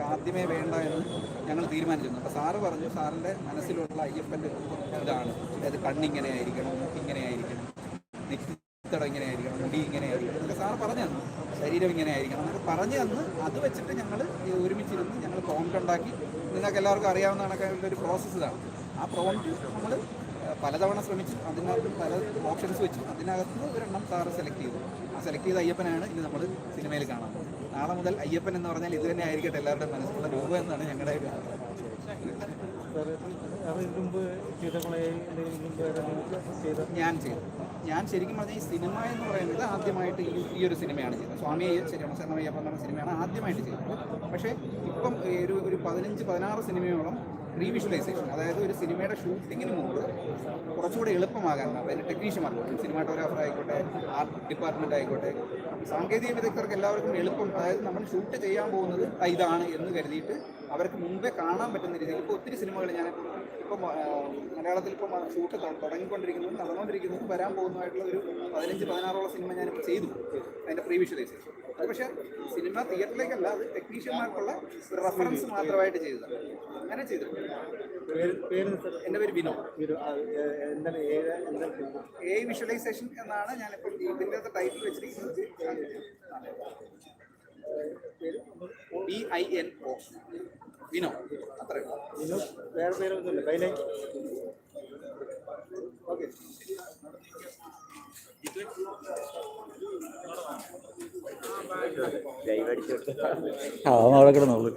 ഞങ്ങൾക്ക് ആദ്യമേ വേണ്ട എന്ന് ഞങ്ങൾ തീരുമാനിച്ചിരുന്നു. അപ്പോൾ സാറ് പറഞ്ഞു സാറിന്റെ മനസ്സിലുള്ള അയ്യപ്പന്റെ ഇതാണ്. അതായത് കണ്ണിങ്ങനെ ആയിരിക്കണം ഇങ്ങനെ ആയിരിക്കണം നെറ്റിത്തട ഇങ്ങനെ ആയിരിക്കണം മുടി ഇങ്ങനെ ആയിരിക്കണം എന്നൊക്കെ സാറ് പറഞ്ഞു തന്നു. ശരീരം ഇങ്ങനെ ആയിരിക്കണം എന്നൊക്കെ പറഞ്ഞു തന്ന്. അത് വെച്ചിട്ട് ഞങ്ങൾ ഒരുമിച്ചിരുന്ന് ഞങ്ങൾ പ്രോംപ്റ്റ് ഉണ്ടാക്കി. നിങ്ങൾക്ക് എല്ലാവർക്കും അറിയാവുന്ന കണക്കായുള്ള ഒരു പ്രോസസ്സ് ഇതാണ്. ആ പ്രോംപ്റ്റ് നമ്മൾ പലതവണ ശ്രമിച്ചു. അതിനകത്ത് പല ഓപ്ഷൻസ് വെച്ചു. അതിനകത്ത് ഒരെണ്ണം സാറ് സെലക്ട് ചെയ്തു. ആ സെലക്ട് ചെയ്ത അയ്യപ്പനാണ് ഇനി നമ്മൾ സിനിമയിൽ കാണാൻ പോകുന്നത്. നാളെ മുതൽ അയ്യപ്പൻ എന്ന് പറഞ്ഞാൽ ഇത് തന്നെ ആയിരിക്കട്ടെ എല്ലാവരുടെയും മനസ്സിലുള്ള രൂപം എന്നാണ് ഞങ്ങളുടെ ഞാൻ ചെയ്തു. ഞാൻ ശരിക്കും പറഞ്ഞാൽ ഈ സിനിമ എന്ന് പറയുന്നത് ആദ്യമായിട്ട് ഈ ഈ ഒരു സിനിമയാണ് ചെയ്തത്. സ്വാമി ശരിയാണ് ശരണമയ്യപ്പൻ എന്ന സിനിമയാണ് ആദ്യമായിട്ട് ചെയ്തത്. പക്ഷേ ഇപ്പം ഒരു ഒരു പതിനഞ്ച് പതിനാറ് സിനിമയോളം റീവിഷ്വലൈസേഷൻ അതായത് ഒരു സിനിമയുടെ ഷൂട്ടിങ്ങിന് മുമ്പ് കുറച്ചുകൂടി എളുപ്പമാകാൻ അതിന് ടെക്നീഷ്യന്മാർക്ക് സിനിമാറ്റോഗ്രാഫർ ആയിക്കോട്ടെ ആർട്ട് ഡിപ്പാർട്ട്മെന്റ് ആയിക്കോട്ടെ സാങ്കേതിക വിദഗ്ധർക്ക് എല്ലാവർക്കും എളുപ്പം അതായത് നമ്മൾ ഷൂട്ട് ചെയ്യാൻ പോകുന്നത് ഇതാണ് എന്ന് കരുതിയിട്ട് അവർക്ക് മുമ്പേ കാണാൻ പറ്റുന്ന രീതിയിൽ ഇപ്പോൾ ഒത്തിരി സിനിമകൾ ഞാൻ ഇപ്പം മലയാളത്തിൽ ഇപ്പം ഷൂട്ട് തുടങ്ങിക്കൊണ്ടിരിക്കുന്നതും നടന്നുകൊണ്ടിരിക്കുന്നതും വരാൻ പോകുന്നതായിട്ടുള്ള ഒരു പതിനഞ്ച് പതിനാറോളം സിനിമ ഞാനിപ്പോൾ ചെയ്തു. അതിന്റെ പ്രീ വിഷ്വലൈസേഷൻ അത് പക്ഷെ സിനിമ തിയേറ്ററിലേക്കല്ല അത് ടെക്നീഷ്യന്മാർക്കുള്ള റെഫറൻസ് മാത്രമായിട്ട് ചെയ്തതാണ്. അങ്ങനെ ചെയ്തിട്ടുണ്ട്. പേര് പേര് എന്റെ പേര് വിനോദ് എ വിഷ്വലൈസേഷൻ എന്നാണ് ഞാനിപ്പോൾ ഇതിന്റെ ടൈറ്റിൽ വെച്ചിരിക്കുന്നത്. B I N O Vino. അത്രയും വേറെ പേരൊന്നുമില്ല ഓക്കെ ആ അവിടെ കിടന്നോളൂ.